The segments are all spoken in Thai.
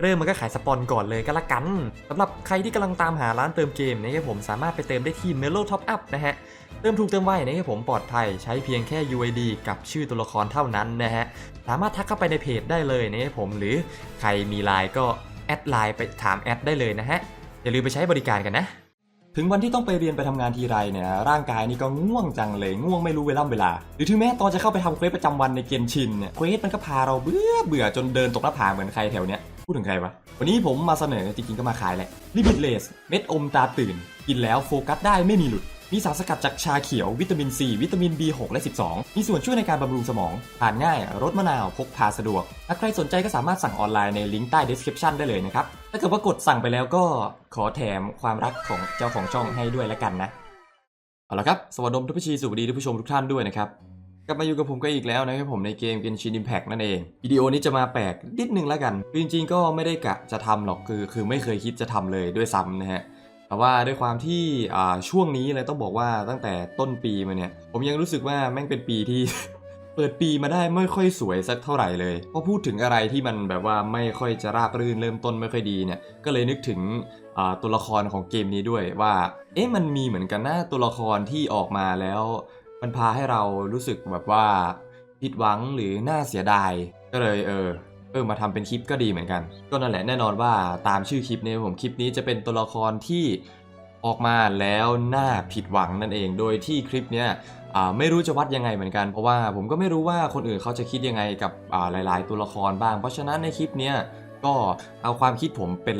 เริ่มมันก็ขายสปอนก่อนเลยก็แล้วกันสำหรับใครที่กำลังตามหาร้านเติมเกมนะครับผมสามารถไปเติมได้ที่ Melo Top Up นะฮะเติมถูกเติมไวนะครับผมปลอดภัยใช้เพียงแค่ UID กับชื่อตัวละครเท่านั้นนะฮะสามารถทักเข้าไปในเพจได้เลยนะครับผมหรือใครมีไลน์ก็แอดไลน์ไปถามแอดได้เลยนะฮะอย่าลืมไปใช้บริการกันนะถึงวันที่ต้องไปเรียนไปทำงานทีไรเนี่ยร่างกายนี่ก็ง่วงจังเลยง่วงไม่รู้เวลาเวลา หรือถึงแม้ตอนจะเข้าไปทำเควสประจำวันในเกนชินเนี่ยเควสมันก็พาเราเบื่อเบื่อจนเดินตกหน้าผาเหมือนใครแถวเนี้ย พูดถึงใครวะ วันนี้ผมมาเสนอจริงๆก็มาขายแหละลิบิทเลสเม็ดอมตาตื่น กินแล้วโฟกัสได้ไม่มีหลุด มีสารสกัดจากชาเขียววิตามินซีวิตามิน B6 และ 12 มีส่วนช่วยในการบำรุงสมองทานง่ายรสมะนาวพกพาสะดวกถ้าใครสนใจก็สามารถสั่งออนไลน์ในลิงก์ใต้ description ได้เลยนะครับ ถ้าเกิดว่ากดสั่งไปแล้วก็ขอแถมความรักของเจ้าของช่องให้ด้วยละกันนะเอาละครับสวัสดีทุกผู้ชีสวัสดีทุกผู้ชมทุกท่านด้วยนะครับ กลับมาอยู่กับผมก็อีกแล้วนะครับผมในเกม Genshin Impact นั่นเองวิดีโอนี้จะมาแปลกนิดนึงแล้วกัน จริงๆ ก็ไม่ได้กะจะทำหรอกคือ คือไม่เคยคิดจะทำเลยด้วยซ้ำนะฮะแต่ว่าด้วยความที่ช่วงนี้เลยต้องบอกว่าตั้งแต่ต้นปีมาเนี่ยผมยังรู้สึกว่าแม่งเป็นปีที่ เปิดปีมาได้ไม่ค่อยสวยสักเท่าไหร่เลยพอพูดถึงอะไรที่มันแบบว่าไม่ค่อยจะราบรื่นเริ่มต้นไม่ค่อยดีเนี่ยก็เลยนึกถึงตัวละครของเกมนี้ด้วยว่า เอ๊ะมันมีเหมือนกันนะตัวละครที่ออกมาแล้ว มันพาให้เรารู้สึกแบบว่าผิดหวังหรือน่าเสียดาย ก็เลยเออเออมาทำเป็นคลิปก็ดีเหมือนกัน ก็นั่นแหละแน่นอนว่าตามชื่อคลิปเนี่ยผมคลิปนี้จะเป็นตัวละครที่ออกมาแล้วน่าผิดหวังนั่นเอง โดยที่คลิปเนี้ยไม่รู้จะวัดยังไงเหมือนกัน เพราะว่าผมก็ไม่รู้ว่าคนอื่นเขาจะคิดยังไงกับหลาย ๆ ตัวละครบ้าง เพราะฉะนั้นในคลิปเนี้ยก็เอาความคิดผมเป็น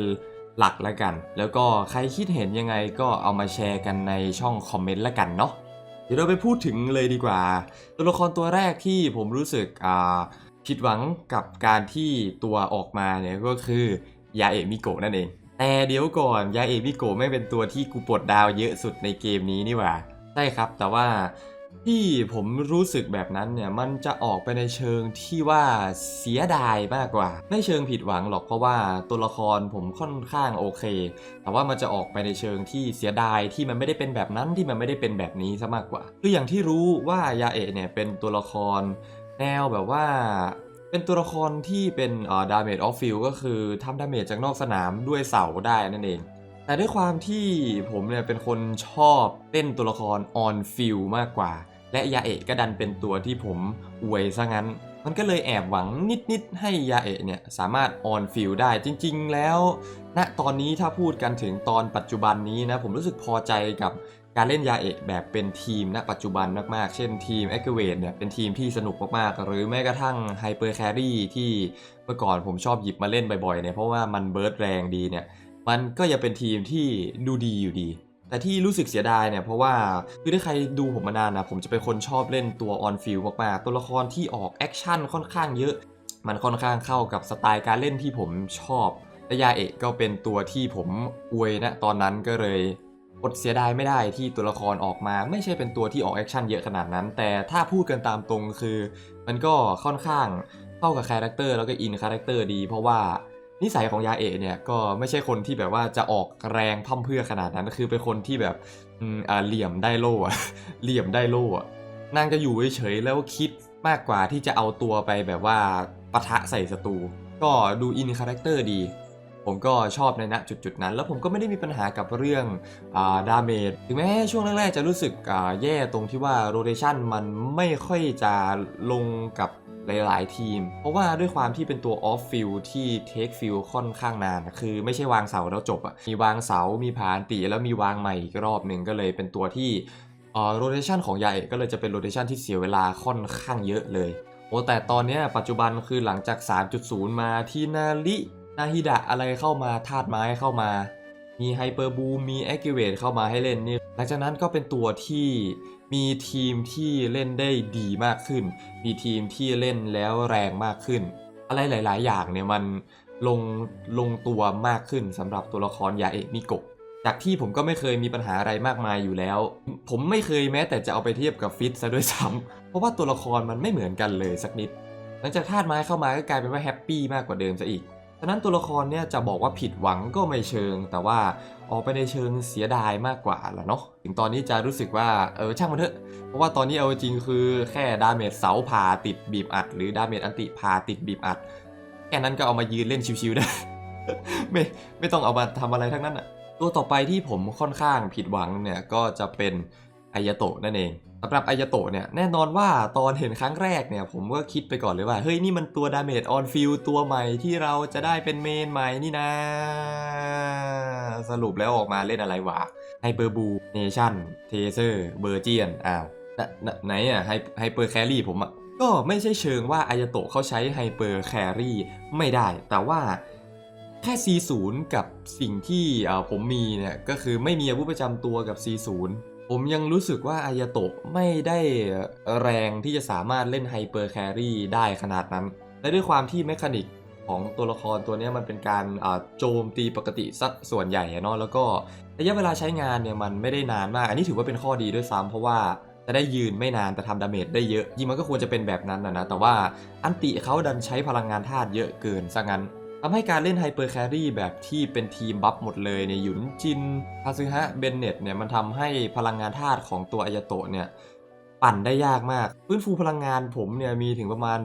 หลักแล้วกัน แล้วก็ใครคิดเห็นยังไงก็เอามาแชร์กันในช่องคอมเมนต์แล้วกันเนาะ ดี๋ยวเราไปพูดถึงเลยดีกว่า ตัวละครตัวแรกที่ผมรู้สึกผิดหวังกับการที่ตัวออกมาเนี่ยก็คือยาเอะมิโกะนั่นเอง แต่เดี๋ยวก่อนยาเอะมิโกะไม่เป็นตัวที่กูปลดดาวเยอะสุดในเกมนี้นี่หว่า ใช่ครับ แต่ว่า ที่ผมรู้สึกแบบนั้นเนี่ยมันจะออกไปในเชิงที่ว่าเสียดายมากกว่า ไม่เชิงผิดหวังหรอกเพราะว่าตัวละครผมค่อนข้างโอเค แต่ว่ามันจะออกไปในเชิงที่เสียดายที่มันไม่ได้เป็นแบบนั้นที่มันไม่ได้เป็นแบบนี้ซะมากกว่าคืออย่างที่รู้ว่ายาเอะเนี่ยเป็นตัวละครแนวแบบว่าเป็นตัวละครที่เป็นอ่อดาเมจออฟฟิลก็คือทำดาเมจจากนอกสนามด้วยเสาได้นั่นเอง แต่ด้วยความที่ผมเนี่ยเป็นคนชอบเล่นตัวละครออนฟิลมากกว่า และยาเอะก็ดันเป็นตัวที่ผมอวยซะงั้น มันก็เลยแอบหวังนิดๆให้ยาเอะเนี่ยสามารถออนฟิลได้จริงๆ แล้วณตอนนี้ถ้าพูดกันถึงตอนปัจจุบันนี้นะผมรู้สึกพอใจกับการเล่นยาเอะแบบเป็นทีมณปัจจุบันมากๆ เช่นทีม a c t i v a t e เนี่ยเป็นทีมที่สนุกมากๆ หรือแม้กระทั่ง Hyper Carry ที่เมื่อก่อนผมชอบหยิบมาเล่นบ่อยๆเนี่ยเพราะว่ามันเบิร์ดแรงดีเนี่ย มันก็ยังเป็นทีมที่ดูดีอยู่ดี แต่ที่รู้สึกเสียดายเนี่ยเพราะว่าคือถ้าใครดูผมมานานนะผมจะเป็นคนชอบเล่นตัวออนฟิลมากๆตัวละครที่ออกแอคชั่นค่อนข้างเยอะ มันค่อนข้างเข้ากับสไตล์การเล่นที่ผมชอบและยาเอะก็เป็นตัวที่ผมอวยนะตอนนั้นก็เลยอดเสียดายไม่ได้ที่ตัวละครออกมาไม่ใช่เป็นตัวที่ออกแอคชั่นเยอะขนาดนั้น แต่ถ้าพูดกันตามตรงคือ มันก็ค่อนข้างเข้ากับคาแรคเตอร์แล้วก็อินคาแรคเตอร์ดี เพราะว่า นิสัยของยาเอะเนี่ยก็ไม่ใช่คนที่แบบว่าจะออกแรงพั่มเพื่อขนาดนั้นคือเป็นคนที่แบบอืมอ่าเหลี่ยมได้โล่อะเหลี่ยมได้โล่อะนางจะอยู่เฉยๆแล้วคิดมากกว่าที่จะเอาตัวไปแบบว่าปะทะใส่ศัตรูก็ดูอินคาแรคเตอร์ดี ผมก็ชอบในณจุดๆนั้น แล้วผมก็ไม่ได้มีปัญหากับเรื่องอาดาเมจถึงแม้ช่วงแรกๆจะรู้สึกแย่ตรงที่ว่าโรเ t ชันมันไม่ค่อยจะลงกับ หลาย ๆ ทีม เพราะว่าด้วยความที่เป็นตัวออฟฟิลที่เทคฟิลค่อนข้างนาน คือไม่ใช่วางเสาแล้วจบอะมีวางเสา มีผานตีแล้วมีวางใหม่อีกรอบหนึ่งก็เลยเป็นตัวที่เอ่อโรเ t ชันของยาเอะก็เลยจะเป็นโรเ t ชันที่เสียเวลาค่อนข้างเยอะเลยโอ้แต่ตอนนี้ปัจจุบันคือหลังจาก 3.0 มาที่นารินาฮิดะอะไรเข้ามาธาตุไม้เข้ามา มีไฮเปอร์บูมมีแอคกิเวตเข้ามาให้เล่นนี่หลังจากนั้นก็เป็นตัวที่ มีทีมที่เล่นได้ดีมากขึ้น มีทีมที่เล่นแล้วแรงมากขึ้น อะไรหลาย ๆ อย่างเนี่ยมันลงลงตัวมากขึ้นสำหรับตัวละครยาเอะมิโกะจากที่ผมก็ไม่เคยมีปัญหาอะไรมากมายอยู่แล้ว ผมไม่เคยแม้แต่จะเอาไปเทียบกับฟิตซะด้วยซ้ำเพราะว่าตัวละครมันไม่เหมือนกันเลยสักนิด หลังจากธาตุไม้เข้ามาก็กลายเป็นว่าแฮปปี้มากกว่าเดิมซะอีก ฉะนั้นตัวละครเนี่ยจะบอกว่าผิดหวังก็ไม่เชิง แต่ว่าออกไปในเชิงเสียดายมากกว่าละเนาะถึงตอนนี้จะรู้สึกว่าเออช่างมันเถอะ เพราะว่าตอนนี้เอาจริงคือแค่ดาเมจเสาผ่าติดบีบอัด หรือดาเมจอันติผ่าติดบีบอัด แค่นั้นก็เอามายืนเล่นชิวๆได้ ไม่ไม่ต้องเอามาทำอะไรทั้งนั้นอะตัวต่อไปที่ผมค่อนข้างผิดหวังเนี่ยก็จะเป็นอายโตะนั่นเอง สำหรับอายาโตเนี่ยแน่นอนว่าตอนเห็นครั้งแรกเนี่ยผมก็คิดไปก่อนเลยว่า เฮ้ยนี่มันตัวดาเมจออนฟิลตัวใหม่ที่เราจะได้เป็นเมนใหม่นี่นะ สรุปแล้วออกมาเล่นอะไรวะไฮเปอร์บูเนชั่นเทเซอร์เบอร์เจียนอ้าวไหนอะไฮไฮเปอร์แครี่ผมอะก็ไม่ใช่เชิงว่าอายาโตเขาใช้ไฮเปอร์แครี่ไม่ได้ แต่ว่าแค่ C0 กับสิ่งที่ผมมีเนี่ยก็คือไม่มีอาวุธประจำตัวกับ C0 ผมยังรู้สึกว่าอายาโตะไม่ได้แรงที่จะสามารถเล่นไฮเปอร์แครี่ได้ขนาดนั้น และด้วยความที่แมคานิกของตัวละครตัวนี้มันเป็นการโจมตีปกติสักส่วนใหญ่เนาะแล้วก็ระยะเวลาใช้งานเนี่ยมันไม่ได้นานมาก อันนี้ถือว่าเป็นข้อดีด้วยซ้ำเพราะว่าจะได้ยืนไม่นานแต่ทำดาเมจได้เยอะยิ่งมันก็ควรจะเป็นแบบนั้นนะนะแต่ว่าอันติเขาดันใช้พลังงานธาตุเยอะเกินซะงั้น ทำให้การเล่นไฮเปอร์แครี่แบบที่เป็นทีมบัฟหมดเลยเนี่ยหยุนจินคาซึฮะเบนเน็ตเนี่ยมันทำให้พลังงานธาตุของตัวอายาโตะเนี่ยปั่นได้ยากมากฟื้นฟูพลังงานผมเนี่ยมีถึงประมาณ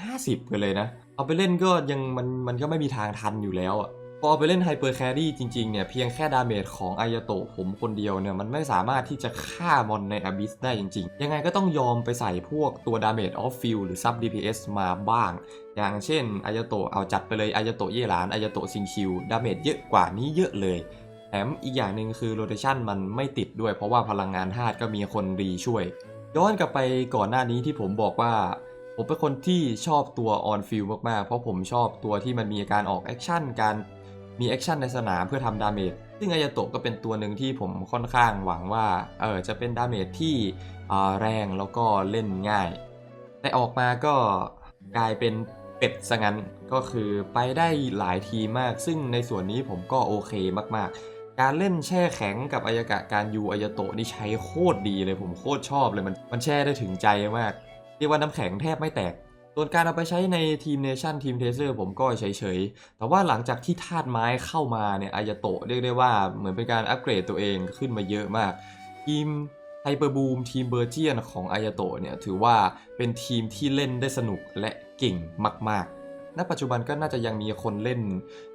150กันเลยนะ เอาไปเล่นก็ยังมันมันก็ไม่มีทางทันอยู่แล้วอะ พอไปเล่นไฮเปอร์แครี่จริงๆเนี่ยเพียงแค่ดาเมจของอายโตะผมคนเดียวเนี่ยมันไม่สามารถที่จะฆ่ามอนในอ b ิสได้จริงๆ ยังไงก็ต้องยอมไปใส่พวกตัวดาเมจออฟฟิลหรือซับ DPS มาบ้าง อย่างเช่นอายโตะเอาจัดไปเลยอายโตะเย่หลานอายโตะซิงคิวดาเมจเยอะกว่านี้เยอะเลยแถมอีกอย่างหนึ่งคือโรเ t ชันมันไม่ติดด้วย เพราะว่าพลังงานธาตุก็มีคนรีช่วย ย้อนกลับไปก่อนหน้านี้ที่ผมบอกว่าผมเป็นคนที่ชอบตัวออนฟิลมากๆ เพราะผมชอบตัวที่มันมีการออกแอคชั่นการ มีแอคชั่นในสนามเพื่อทำดาเมจซึ่งอายาโตะก็เป็นตัวหนึ่งที่ผมค่อนข้างหวังว่าเออจะเป็นดาเมจที่อ่าแรงแล้วก็เล่นง่าย แต่ออกมาก็กลายเป็นเป็ดซะงั้นก็คือไปได้หลายทีมาก ซึ่งในส่วนนี้ผมก็โอเคมากๆ การเล่นแช่แข็งกับอายากะการยูอายาโตะนี่ใช้โคตรดีเลยผมโคตรชอบเลยมันมันแช่ได้ถึงใจมาก เรียกว่าน้ำแข็งแทบไม่แตก ส่วนการเอาไปใช้ในทีมเนชั่นทีมเทเซอร์ผมก็เฉยๆ แต่ว่าหลังจากที่ธาตุไม้เข้ามาเนี่ยอายาโตะเรียกได้ว่าเหมือนเป็นการอัปเกรดตัวเองขึ้นมาเยอะมาก ทีมไฮเปอร์บูมทีมเบอร์เจียนของอายาโตะเนี่ยถือว่าเป็นทีมที่เล่นได้สนุกและเก่งมากๆ ณปัจจุบันก็น่าจะยังมีคนเล่น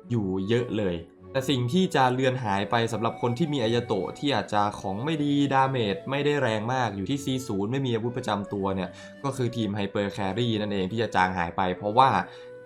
อยู่เยอะเลย แต่สิ่งที่จะเลือนหายไปสำหรับคนที่มีอายโตะที่อาจจะของไม่ดีดาเมจไม่ได้แรงมากอยู่ที่ C0 ไม่มีอาวุธประจำตัวเนี่ย ก็คือทีมไฮเปอร์แครี่นั่นเองที่จะจางหายไป เพราะว่า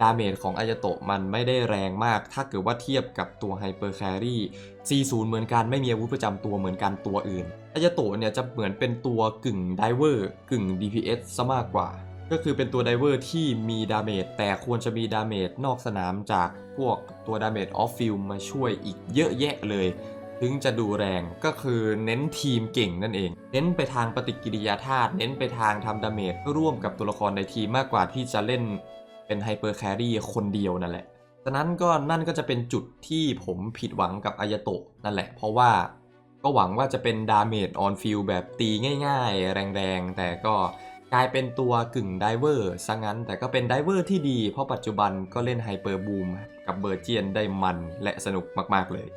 ดาเมจของอายโตะมันไม่ได้แรงมาก ถ้าเกิดว่าเทียบกับตัวไฮเปอร์แครี่ C0 เหมือนกันไม่มีอาวุธประจำตัวเหมือนกันตัวอื่นอายโตะเนี่ยจะเหมือนเป็นตัวกึ่งไดเวอร์กึ่ง DPS ซะมากกว่า ก็คือเป็นตัวไดเวอร์ที่มีดาเมจแต่ควรจะมีดาเมจนอกสนามจากพวกตัวดาเมจออฟฟิลมาช่วยอีกเยอะแยะเลย ถึงจะดูแรงก็คือเน้นทีมเก่งนั่นเอง เน้นไปทางปฏิกิริยาธาตุเน้นไปทางทำดาเมจร่วมกับตัวละครในทีมมากกว่าที่จะเล่นเป็นไฮเปอร์แครี่คนเดียวนั่นแหละฉะนั้นก็นั่นก็จะเป็นจุดที่ผมผิดหวังกับอายโตะนั่นแหละ เพราะว่าก็หวังว่าจะเป็นดาเมจออนฟิลแบบตีง่าย ๆ แรงๆ แต่ก็ กลายเป็นตัวกึ่งไดเวอร์ซะงั้น แต่ก็เป็นไดเวอร์ที่ดี เพราะปัจจุบันก็เล่นไฮเปอร์บูมกับเบอร์เจียนได้มันและสนุกมาก ๆ เลย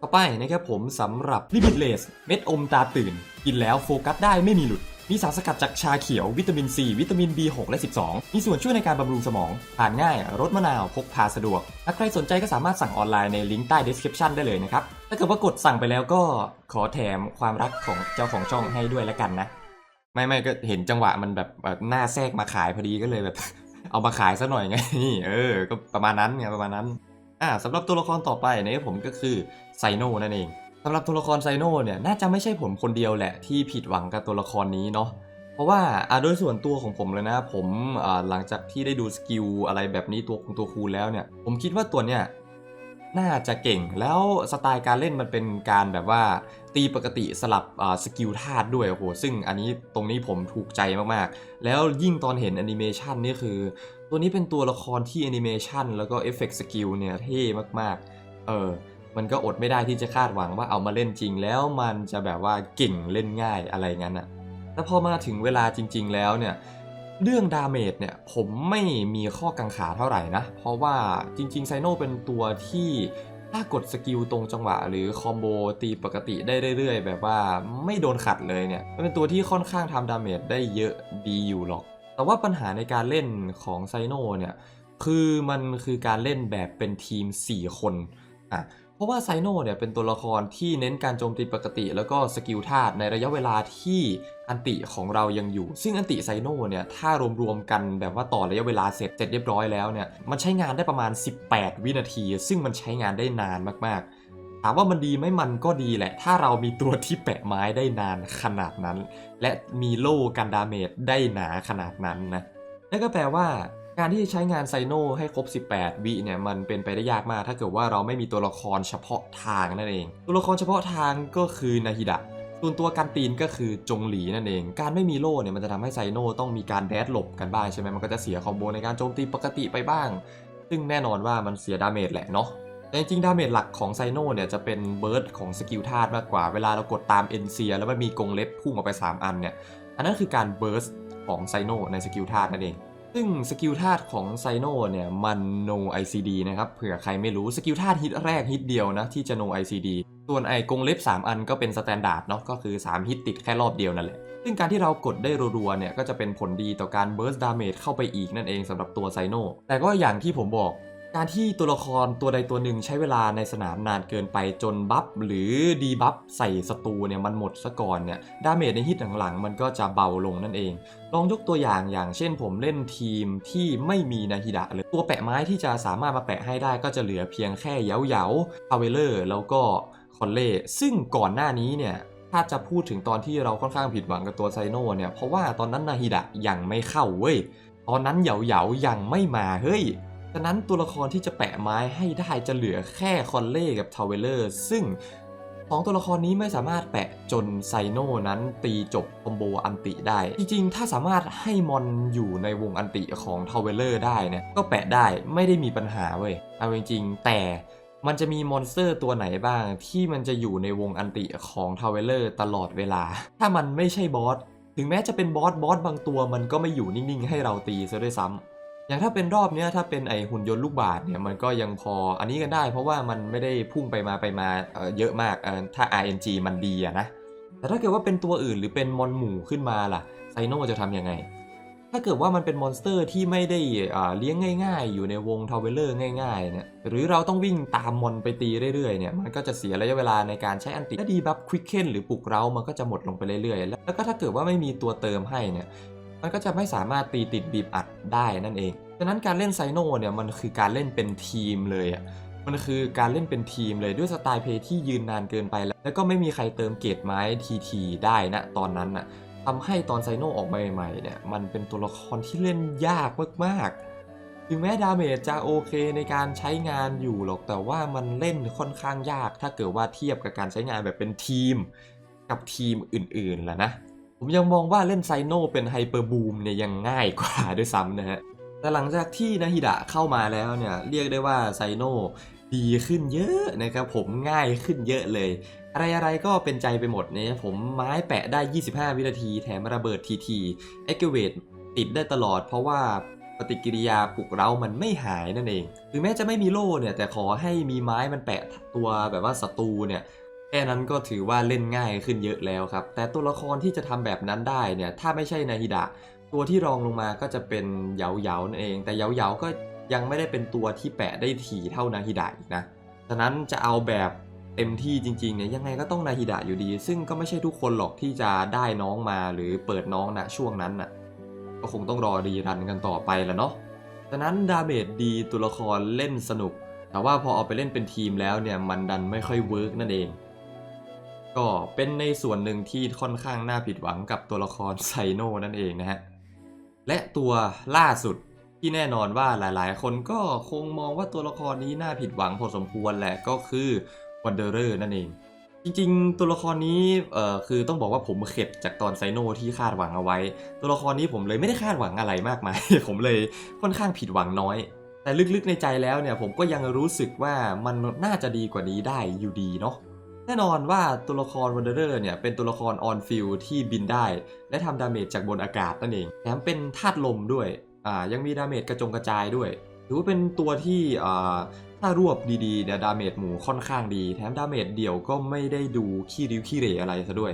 ต่อไปนะครับผมสำหรับลิบิ t เลสเม็ดอมตาตื่น กินแล้วโฟกัสได้ไม่มีหลุด มีสารสกัดจากชาเขียววิตามินซีวิตามิน B6 และ 12 มีส่วนช่วยในการบำรุงสมองทานง่ายรสมะนาวพกพาสะดวกถ้าใครสนใจก็สามารถสั่งออนไลน์ในลิงก์ใต้ description ได้เลยนะครับถ้าเกิดว่ากดสั่งไปแล้วก็ขอแถมความรักของเจ้าของช่องให้ด้วยล้วกันนะ ไม่ไม่ก็เห็นจังหวะมันแบบแบบหน้าแทรกมาขายพอดีก็เลยแบบ เอามาขายซะหน่อยไงเออ ก็ประมาณนั้นไงประมาณนั้นอ่าสำหรับตัวละครต่อไปนผมก็คือไซโนนั่นเองสำหรับตัวละครไซโนเนี่ยน่าจะไม่ใช่ผมคนเดียวแหละที่ผิดหวังกับตัวละครนี้เนาะเพราะว่าอ่าโดยส่วนตัวของผมเลยนะ ผมอ่าหลังจากที่ได้ดูสกิลอะไรแบบนี้ตัวคงตัวคูลแล้วเนี่ย ผมคิดว่าตัวเนี้ย น่าจะเก่งแล้วสไตล์การเล่นมันเป็นการแบบว่า ตีปกติสลับสกิลธาตุด้วยโอ้โหซึ่งอันนี้ตรงนี้ผมถูกใจมากๆ แล้วยิ่งตอนเห็นแอนิเมชันนี่คือ ตัวนี้เป็นตัวละครที่แอนิเมชันแล้วก็เอฟเฟกต์สกิลเนี่ยเท่มากๆ เออมันก็อดไม่ได้ที่จะคาดหวังว่าเอามาเล่นจริง แล้วมันจะแบบว่าเก่งเล่นง่ายอะไรงั้นอะแต่พอมาถึงเวลาจริง ๆ แล้วเนี่ย เรื่องดาเมจเนี่ยผมไม่มีข้อกังขาเท่าไหร่นะ เพราะว่าจริงๆไซโนเป็นตัวที่ถ้ากดสกิลตรงจังหวะ หรือคอมโบตีปกติได้เรื่อยๆ แบบว่าไม่โดนขัดเลยเนี่ยเป็นตัวที่ค่อนข้างทำดาเมจได้เยอะดีอยู่หรอก แต่ว่าปัญหาในการเล่นของไซโนเนี่ยคือมันคือการเล่นแบบเป็นทีม 4 คนอะ เพราะว่าไซโนเนี่ยเป็นตัวละครที่เน้นการโจมตีปกติ แล้วก็สกิลธาตุในระยะเวลาที่อันติของเรายังอยู่ ซึ่งอันติไซโนเนี่ยถ้ารวมๆกันแบบว่าต่อระยะเวลาเสร็จเสร็จเรียบร้อยแล้วเนี่ยมันใช้งานได้ประมาณ 18 วินาที ซึ่งมันใช้งานได้นานมากๆ ถามว่ามันดีไหมมันก็ดีแหละ ถ้าเรามีตัวที่แปะไม้ได้นานขนาดนั้น และมีโล่กันดาเมจได้หนาขนาดนั้นนะนั่นก็แปลว่า การที่จะใช้งานไซโนให้ครบ 18 วิเนี่ยมันเป็นไปได้ยากมาก ถ้าเกิดว่าเราไม่มีตัวละครเฉพาะทางนั่นเอง ตัวละครเฉพาะทางก็คือนาฮิดะส่วนตัวการตีนก็คือจงหลีนั่นเอง การไม่มีโล่เนี่ยมันจะทำให้ไซโนต้องมีการแดดหลบกันบ้างใช่ไหมมันก็จะเสียคอมโบในการโจมตีปกติไปบ้าง ซึ่งแน่นอนว่ามันเสียดาเมจแหละเนาะแต่จริงๆดาเมจหลักของไซโนเนี่ยจะเป็นเบิร์ดของสกิลธาตุมากกว่า เวลาเรากดตามเอ็นเซียแล้วมันมีกรงเล็บพุ่งออกไป 3 อันเนี่ย อันนั้นคือการเบิร์สของไซโนในสกิลธาตุนั่นเอง ซึ่งสกิลธาตุของไซโนเนี่ยมัน no ICD นะครับเผื่อใครไม่รู้สกิลธาตุฮิตแรกฮิตเดียวนะที่จะ no ICD ส่วนไอกรงเล็บ 3 อันก็เป็นสแตนดาร์ดเนาะก็คือ 3 ฮิตติดแค่รอบเดียวนั่นแหละซึ่งการที่เรากดได้รัวๆเนี่ยก็จะเป็นผลดีต่อการเบิร์สดาเมจเข้าไปอีกนั่นเองสำหรับตัวไซโนแต่ก็อย่างที่ผมบอก การที่ตัวละครตัวใดตัวหนึ่งใช้เวลาในสนามนานเกินไปจนบัฟหรือดีบัฟใส่ศัตรูเนี่ยมันหมดซะก่อนเนี่ยดาเมจในฮิตหลังๆ มันก็จะเบาลงนั่นเอง ลองยกตัวอย่างอย่างเช่นผมเล่นทีมที่ไม่มีนาฮิดะเลยตัวแปะไม้ที่จะสามารถมาแปะให้ได้ก็จะเหลือเพียงแค่เยาเยาพาเวเลอร์แล้วก็คอนเล่ซึ่งก่อนหน้านี้เนี่ยถ้าจะพูดถึงตอนที่เราค่อนข้างผิดหวังกับตัวไซโนเนี่ยเพราะว่าตอนนั้นนาฮิดะยังไม่เข้าเว้ยตอนนั้นเหยาเหยายังไม่มาเฮ้ย ฉะนั้นตัวละครที่จะแปะไม้ให้ได้จะเหลือแค่คอนเล่กับทาวเวลเลอร์ซึ่งสองตัวละครนี้ไม่สามารถแปะจนไซโนนั้นตีจบคอมโบอันติได้ จริงๆ ถ้าสามารถให้มอนอยู่ในวงอันติของทาวเวลเลอร์ได้เนี่ยก็แปะได้ไม่ได้มีปัญหาเว้ยเอาจริงๆ แต่มันจะมีมอนสเตอร์ตัวไหนบ้าง ที่มันจะอยู่ในวงอันติของทาวเวลเลอร์ตลอดเวลา ถ้ามันไม่ใช่บอสถึงแม้จะเป็นบอสบอสบางตัวมันก็ไม่อยู่นิ่งๆ ให้เราตีซะด้วยซ้ำ อย่างถ้าเป็นรอบเนี้ยถ้าเป็นไอหุ่นยนต์ลูกบาศก์เนี่ยมันก็ยังพออันนี้กันได้ เพราะว่ามันไม่ได้พุ่งไปมาไปมาเเยอะมากถ้า RNG มันดีอะนะแต่ถ้าเกิดว่าเป็นตัวอื่นหรือเป็นมอนหมู่ขึ้นมาล่ะไซโนจะทำยังไง ถ้าเกิดว่ามันเป็นมอนสเตอร์ที่ไม่ได้เลี้ยงง่าย ๆ อยู่ในวงทาวเวลเลอร์ง่ายๆเนี่ยหรือเราต้องวิ่งตามมอนไปตีเรื่อยๆเนี่ยมันก็จะเสียระยะเวลาในการใช้อันติและดีบัฟควิกเคนหรือปลุกเรามันก็จะหมดลงไปเรื่อยๆ แล้วก็ถ้าเกิดว่าไม่มีตัวเติมให้เนี่ย มันก็จะไม่สามารถตีติดบีบอัดได้นั่นเองฉะนั้นการเล่นไซโนเนี่ยมันคือการเล่นเป็นทีมเลยอะมันคือการเล่นเป็นทีมเลยด้วยสไตล์เพย์ที่ยืนนานเกินไปแล้ว แล้วก็ไม่มีใครเติมเกตไม้ทีทีได้นะตอนนั้นน่ะทำให้ตอนไซโนออกมาใหม่ๆเนี่ยมันเป็นตัวละครที่เล่นยากมากๆถึงแม้ดาเมจจะโอเคในการใช้งานอยู่หรอกแต่ว่ามันเล่นค่อนข้างยาก ถ้าเกิดว่าเทียบกับการใช้งานแบบเป็นทีม กับทีมอื่นๆล่ะนะ ผมยังมองว่าเล่นไซโนเป็นไฮเปอร์บูมเนี่ยยังง่ายกว่าด้วยซ้ำนะฮะ แต่หลังจากที่นาฮิดะเข้ามาแล้วเนี่ยเรียกได้ว่าไซโนดีขึ้นเยอะนะครับผมง่ายขึ้นเยอะเลย อะไรอะไรก็เป็นใจไปหมดเนี่ยผมไม้แปะได้ 25 วินาทีแถมระเบิดทีทีเอ็กเวตติดได้ตลอดเพราะว่าปฏิกิริยาปลุกเร้ามันไม่หายนั่นเอง ถึงแม้จะไม่มีโล่เนี่ยแต่ขอให้มีไม้มันแปะตัวแบบว่าศัตรูเนี่ย แค่นั้นก็ถือว่าเล่นง่ายขึ้นเยอะแล้วครับ แต่ตัวละครที่จะทำแบบนั้นได้เนี่ย ถ้าไม่ใช่นาฮิดะ ตัวที่รองลงมาก็จะเป็นเหยาเหยานั่นเอง แต่เหยาเหยาก็ยังไม่ได้เป็นตัวที่แปะได้ถี่เท่านาฮิดะอีกนะ ฉะนั้นจะเอาแบบเต็มที่จริงๆเนี่ยยังไงก็ต้องนาฮิดะอยู่ดี ซึ่งก็ไม่ใช่ทุกคนหรอกที่จะได้น้องมาหรือเปิดน้องณช่วงนั้นน่ะ ก็คงต้องรอดีรันกันต่อไปแล้วเนาะ ฉะนั้นดาเมจดีตัวละครเล่นสนุก แต่ว่าพอเอาไปเล่นเป็นทีมแล้วเนี่ยมันดันไม่ค่อยเวิร์กนั่นเอง ก็เป็นในส่วนหนึ่งที่ค่อนข้างน่าผิดหวังกับตัวละครไซโนนั่นเองนะฮะ และตัวล่าสุดที่แน่นอนว่าหลายๆ คนก็คงมองว่าตัวละครนี้น่าผิดหวังพอสมควรแหละก็คือวันเดอร์นั่นเอง จริงๆ ตัวละครนี้เอ่อคือต้องบอกว่าผมเข็ดจากตอนไซโนที่คาดหวังเอาไว้ ตัวละครนี้ผมเลยไม่ได้คาดหวังอะไรมากมาย ผมเลยค่อนข้างผิดหวังน้อย แต่ลึกๆในใจแล้วเนี่ยผมก็ยังรู้สึกว่ามันน่าจะดีกว่านี้ได้อยู่ดีเนาะ แน่นอนว่าตัวละครวันเดอร์เนี่ยเป็นตัวละครออนฟิลที่บินได้ และทำดาเมจจากบนอากาศนั่นเองแถมเป็นธาตุลมด้วยอ่ายังมีดาเมจกระจงกระจายด้วยถือว่าเป็นตัวที่อ่าถ้ารวบดีๆเนี่ยดาเมจหมู่ค่อนข้างดี แถมดาเมจเดี่ยวก็ไม่ได้ดูขี้ริ้วขี้เหร่อะไรซะด้วย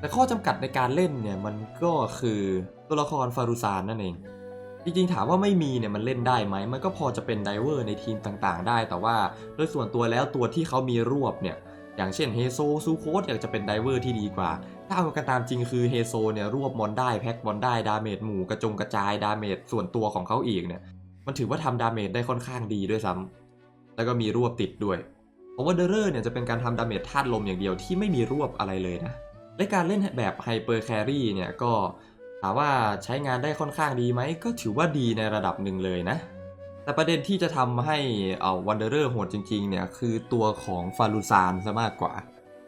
แต่ข้อจำกัดในการเล่นเนี่ยมันก็คือตัวละครฟารุซานนั่นเองจริงๆถามว่าไม่มีเนี่ยมันเล่นได้ไหม มันก็พอจะเป็นไดเวอร์ในทีมต่างๆ ได้ แต่ว่าโดยส่วนตัวแล้วตัวที่เขามีรวบเนี่ย อย่างเช่นเฮโซซูโคสอยากจะเป็นไดเวอร์ที่ดีกว่า ถ้าเอากันตามจริงคือเฮโซเนี่ยรวบมอนได้แพ็คมอนได้ดาเมจหมู่กระจงกระจายดาเมจส่วนตัวของเขาอีกเนี่ยมันถือว่าทำดาเมจได้ค่อนข้างดีด้วยซ้ำแล้วก็มีรวบติดด้วยผมว่าเดรอร์เนี่ยจะเป็นการทำดาเมจธาตุลมอย่างเดียวที่ไม่มีรวบอะไรเลยนะ และการเล่นแบบไฮเปอร์แครี่เนี่ยก็ถามว่าใช้งานได้ค่อนข้างดีไหมก็ถือว่าดีในระดับหนึ่งเลยนะ แต่ประเด็นที่จะทำให้เอาวันเดอร์โหดจริงๆเนี่ยคือตัวของฟารูซานซะมากกว่า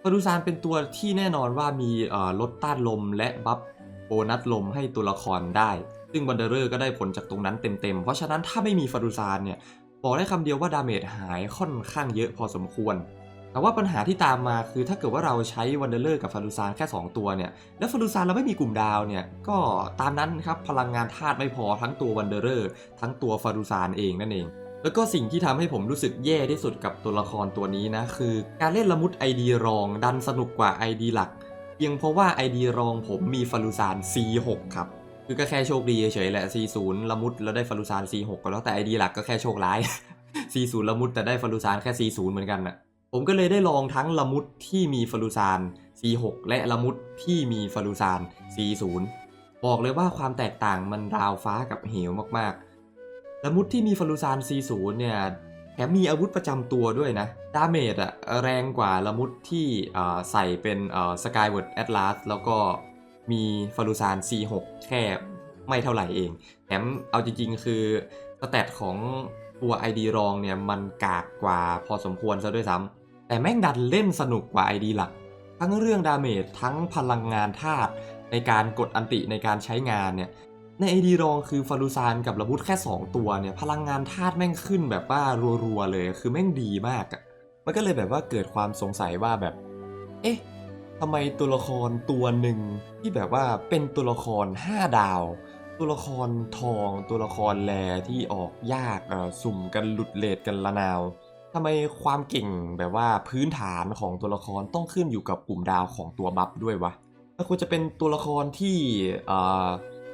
ฟารูซานเป็นตัวที่แน่นอนว่ามีเอ่อลดต้านลมและบัฟโบนัสลมให้ตัวละครได้ ซึ่งวันเดอร์ก็ได้ผลจากตรงนั้นเต็มๆ เพราะฉะนั้นถ้าไม่มีฟารูซานเนี่ยบอกได้คำเดียวว่าดาเมจหายค่อนข้างเยอะพอสมควร แต่ว่าปัญหาที่ตามมาคือถ้าเกิดว่าเราใช้วันเดอร์เลอร์กับฟารูซานแค่ 2 ตัวเนี่ย แล้วฟารูซานเราไม่มีกลุ่มดาวเนี่ย ก็ตามนั้นครับพลังงานธาตุไม่พอทั้งตัววันเดอร์เลอร์ทั้งตัวฟารูซานเองนั่นเอง แล้วก็สิ่งที่ทำให้ผมรู้สึกแย่ที่สุดกับตัวละครตัวนี้นะ คือการเล่นละมุด ID รองดันสนุกกว่า ID หลักเพียงเพราะว่า ID รองผมมีฟารูซาน C6 ครับคือก็แค่โชคดีเฉยๆแหละ C0 ละมุดแล้วได้ฟารูซาน C6 ก็แล้วแต่ ID หลักก็แค่โชคร้าย C0 ละมุดแต่ได้ฟารูซานแค่ C0 เหมือนกันนะ ผมก็เลยได้ลองทั้งละมุดที่มีฟารูซาน C6 และละมุดที่มีฟารูซาน C0 บอกเลยว่าความแตกต่างมันราวฟ้ากับเหวมากๆ ละมุดที่มีฟารูซาน C0 เนี่ยแถมมีอาวุธประจำตัวด้วยนะ ดาเมจอะแรงกว่าละมุดที่ใส่เป็นสกายเวิร์ดแอตลาสแล้วก็มีฟารูซาน C6 แค่ไม่เท่าไหร่เอง แถมเอาจริงๆ คือสแตทของตัว ID รองเนี่ยมันกากกว่าพอสมควรซะด้วยซ้ำ แต่แม่งดันเล่นสนุกกว่า ID หลัก ทั้งเรื่องดาเมจทั้งพลังงานธาตุในการกดอันติในการใช้งานเนี่ย ใน ID รองคือฟารูซานกับระบุดแค่ 2 ตัวเนี่ย พลังงานธาตุแม่งขึ้นแบบว่ารัวๆเลยคือแม่งดีมากอะ่ะมันก็เลยแบบว่าเกิดความสงสัยว่าแบบ เอ๊ะทำไมตัวละครตัวหนึ่งที่แบบว่าเป็นตัวละคร 5 ดาว ตัวละครทอง ตัวละครแลที่ออกยากอ่อสุ่มกันหลุดเลดกันละนาว ทำไมความเก่งแบบว่าพื้นฐานของตัวละครต้องขึ้นอยู่กับกลุ่มดาวของตัวบัฟด้วยวะมันควรจะเป็นตัวละครที่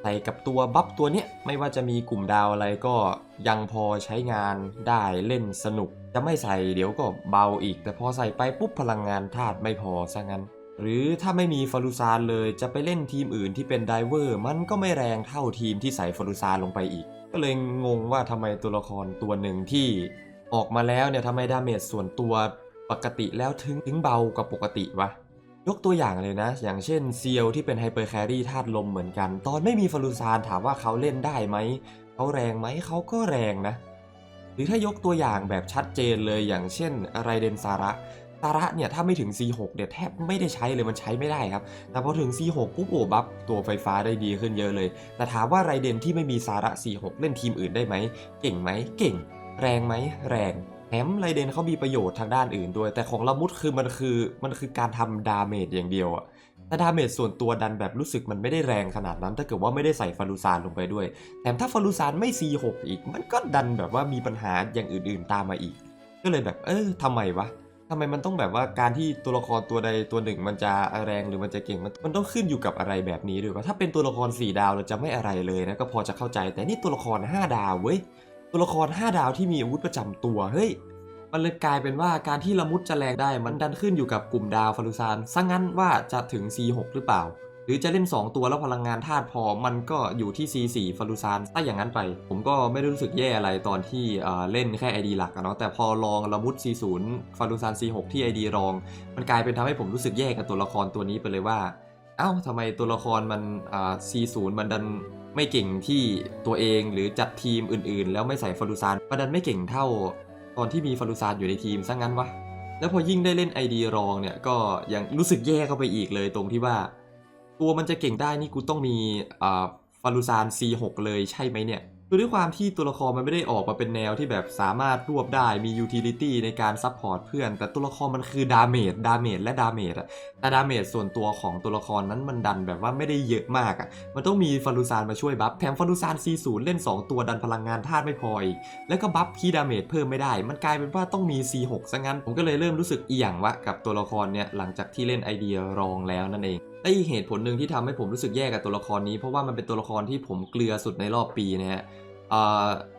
ใส่กับตัวบัฟตัวเนี้ยไม่ว่าจะมีกลุ่มดาวอะไรก็ยังพอใช้งานได้เล่นสนุก จะไม่ใส่เดี๋ยวก็เบาอีก แต่พอใส่ไปปุ๊บพลังงานธาตุไม่พอซะงั้น หรือถ้าไม่มีฟารูซานเลยจะไปเล่นทีมอื่นที่เป็นไดเวอร์มันก็ไม่แรงเท่าทีมที่ใส่ฟารูซานลงไปอีก ก็เลยงงว่าทำไมตัวละครตัวหนึ่งที่ ออกมาแล้วเนี่ยทำไมดาเมจส่วนตัวปกติแล้วถึงถึงเบากว่าปกติวะยกตัวอย่างเลยนะ อย่างเช่นเซียวที่เป็นไฮเปอร์แครี่ธาตุลมเหมือนกัน ตอนไม่มีฟารูซานถามว่าเขาเล่นได้ไหม เขาแรงไหม เขาก็แรงนะ หรือถ้ายกตัวอย่างแบบชัดเจนเลยอย่างเช่นไรเดนซาระซาระเนี่ยถ้าไม่ถึง C6 เนี่ยแทบไม่ได้ใช้เลยมันใช้ไม่ได้ครับ แต่พอถึง C6 ปุ๊บโอ้บัฟตัวไฟฟ้าได้ดีขึ้นเยอะเลย แต่ถามว่าไรเดนที่ไม่มีซาระ C6 เล่นทีมอื่นได้ไหม เก่งไหมเก่ง แรงไหมแรงแถมไรเดนเขามีประโยชน์ทางด้านอื่นด้วย แต่ของละมุดคือมันคือมันคือการทำดาเมจอย่างเดียวอะแต่ดาเมจส่วนตัวดันแบบรู้สึกมันไม่ได้แรงขนาดนั้น ถ้าเกิดว่าไม่ได้ใส่ฟารูซานลงไปด้วย แถมถ้าฟารูซานไม่ C6 อีก มันก็ดันแบบว่ามีปัญหาอย่างอื่นๆตามมาอีก ก็เลยแบบ เออทำไมวะทำไมมันต้องแบบว่าการที่ตัวละครตัวใดตัวหนึ่งมันจะแรงหรือมันจะเก่งมันมันต้องขึ้นอยู่กับอะไรแบบนี้ด้วยวะถ้าเป็นตัวละคร 4 ดาวเราจะไม่อะไรเลยนะก็พอจะเข้าใจ แต่นี่ตัวละคร 5 ดาวเว้ย ตัวละคร 5 ดาวที่มีอาวุธประจำตัว เฮ้ย มันเลยกลายเป็นว่าการที่ละมุดจะแรงได้มันดันขึ้นอยู่กับกลุ่มดาวฟารุซานซะงั้นว่าจะถึง C6 หรือเปล่า หรือจะเล่น 2 ตัวแล้วพลังงานธาตุพอมันก็อยู่ที่ C4 ฟารุซานถ้าอย่างนั้นไป ผมก็ไม่ได้รู้สึกแย่อะไรตอนที่เอ่อเล่นแค่ ID หลักเนาะแต่พอลองละมุด C0 ฟารุซาน C6 ที่ ID รอง มันกลายเป็นทำให้ผมรู้สึกแย่กับตัวละครตัวนี้ไปเลยว่าเอ้าทำไมตัวละครมันอ่า C0 มันดัน ไม่เก่งที่ตัวเองหรือจัดทีมอื่นๆ แล้วไม่ใส่ฟารุซานประดันไม่เก่งเท่า ตอนที่มีฟารุซานอยู่ในทีมซะงั้นวะแล้วพอยิ่งได้เล่นไอดีรองเนี่ยก็ยังรู้สึกแย่เข้าไปอีกเลยตรงที่ว่า ตัวมันจะเก่งได้นี่กูต้องมีอ่าฟารุซาน C6 เลยใช่ไหมเนี่ย คือด้วยความที่ตัวละครมันไม่ได้ออกมาเป็นแนวที่แบบสามารถรวบได้มียูทิลิตี้ในการซัพพอร์ตเพื่อน แต่ตัวละครมันคือดาเมจดาเมจและดาเมจอะแต่ดาเมจส่วนตัวของตัวละครนั้นมันดันแบบว่าไม่ได้เยอะมากอะมันต้องมีฟารุซานมาช่วยบัฟแถมฟารุซาน C0 เล่น 2 ตัวดันพลังงานธาตุไม่พออีกแล้วก็บัฟคีดาเมจเพิ่มไม่ได้ มันกลายเป็นว่าต้องมี C6 ซะงั้นผมก็เลยเริ่มรู้สึกเอียงวะกับตัวละครเนี่ยหลังจากที่เล่นไอเดียรองแล้วนั่นเอง และอีกเหตุผลหนึ่งที่ทำให้ผมรู้สึกแย่กับตัวละครนี้ เพราะว่ามันเป็นตัวละครที่ผมเกลือสุดในรอบปีนะฮะ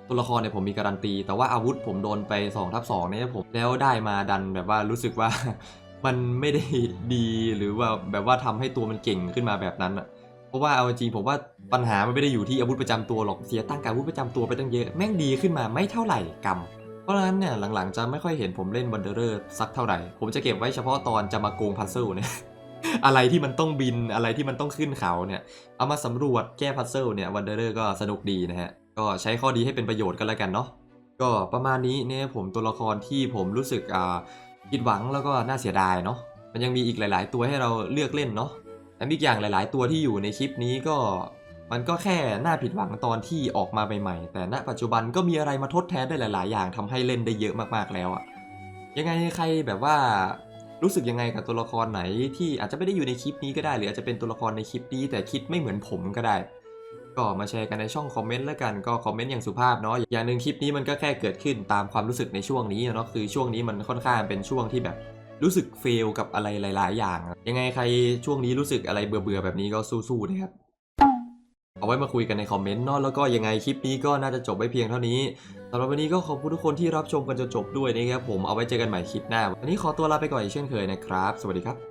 ตัวละครเนี่ยผมมีการันตี แต่ว่าอาวุธผมโดนไป2ทับ2เนี่ยผมแล้วได้มาดันแบบว่ารู้สึกว่ามันไม่ได้ดีหรือว่าแบบว่าทำให้ตัวมันเก่งขึ้นมาแบบนั้นอะเพราะว่าเอาจริงผมว่าปัญหามันไม่ได้อยู่ที่อาวุธประจำตัวหรอกเสียตั้งกับอาวุธประจำตัวไปตั้งเยอะแม่งดีขึ้นมาไม่เท่าไหร่กรรมเพราะฉะนั้นเนี่ยหลังๆจะไม่ค่อยเห็นผมเล่นวันเดอร์สักเท่าไหร่ ผมจะเก็บไว้เฉพาะตอนจะมาโกงพัซเซิลเนี่ย อะไรที่มันต้องบินอะไรที่มันต้องขึ้นเขาเนี่ย เอามาสำรวจแก้พัซเซิลเนี่ยวันเดอร์ก็สนุกดีนะฮะ ก็ใช้ข้อดีให้เป็นประโยชน์กันแล้วกันเนาะก็ประมาณนี้เนี่ยผมตัวละครที่ผมรู้สึกอ่าผิดหวังแล้วก็น่าเสียดายเนาะมันยังมีอีกหลาย ๆ ตัวให้เราเลือกเล่นเนาะแต่อีกอย่างหลาย ๆ ตัวที่อยู่ในคลิปนี้ก็มันก็แค่น่าผิดหวังตอนที่ออกมาใหม่ๆ แต่ณ ปัจจุบันก็มีอะไรมาทดแทนได้หลาย ๆ อย่างทำให้เล่นได้เยอะมากๆแล้วอะยังไงใครแบบว่า รู้สึกยังไงกับตัวละครไหน ที่อาจจะไม่ได้อยู่ในคลิปนี้ก็ได้ หรืออาจจะเป็นตัวละครในคลิปนี้ แต่คิดไม่เหมือนผมก็ได้ ก็มาแชร์กันในช่องคอมเมนต์แล้วกันก็คอมเมนต์อย่างสุภาพเนาะอย่างหนึ่งคลิปนี้มันก็แค่เกิดขึ้นตามความรู้สึกในช่วงนี้เนาะคือช่วงนี้มันค่อนข้างเป็นช่วงที่แบบรู้สึกเฟลกับอะไรหลาย ๆ อย่าง ยังไงใครช่วงนี้รู้สึกอะไรเบื่อๆแบบนี้ก็สู้ๆนะครับ เอาไว้มาคุยกันในคอมเมนต์เนาะแล้วก็ยังไงคลิปนี้ก็น่าจะจบไว้เพียงเท่านี้สำหรับวันนี้ก็ขอบคุณทุกคนที่รับชมกันจนจบด้วยนะครับผมเอาไว้เจอกันใหม่คลิปหน้า วันนี้ขอตัวลาไปก่อนอีกเช่นเคยนะครับ สวัสดีครับ